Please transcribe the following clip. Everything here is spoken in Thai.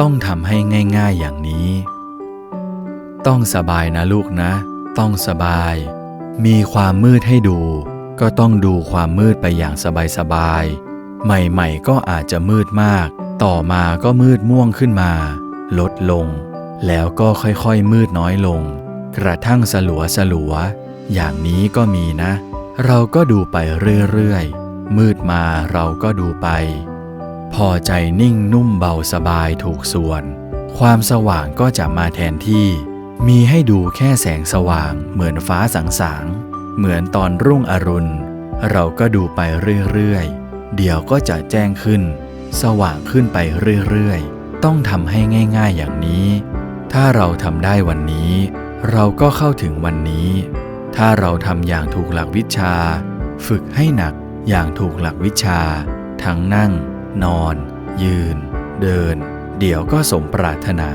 ต้องทำให้ง่าย ๆอย่างนี้ ต้องสบายนะลูกนะ ต้องสบาย มีความมืดให้ดู ก็ต้องดูความมืดไปอย่างสบายๆ ใหม่ๆก็อาจจะมืดมาก ต่อมาก็มืดม่วงขึ้นมา ลดลง แล้วก็ค่อยๆมืดน้อยลง กระทั่งสลัวสลัวๆอย่างนี้ก็มีนะ เราก็ดูไปเรื่อยๆ มืดมาเราก็ดูไป พอใจนิ่งนุ่มเบาสบายถูกส่วน ความสว่างก็จะมาแทนที่ มีให้ดูแค่แสงสว่าง เหมือนฟ้าสางสางๆเหมือนตอนรุ่งอรุณ เราก็ดูไปเรื่อยๆ เดี๋ยวก็จะแจ้งขึ้น สว่างขึ้นไปเรื่อยๆ ต้องทำให้ง่ายๆอย่างนี้ ถ้าเราทำได้วันนี้ เราก็เข้าถึงวันนี้ ถ้าเราทำอย่างถูกหลักวิชา ฝึกให้หนักอย่างถูกหลักวิชา ทั้งนั่ง นอน ยืน เดิน เดี๋ยวก็สมปรารถนา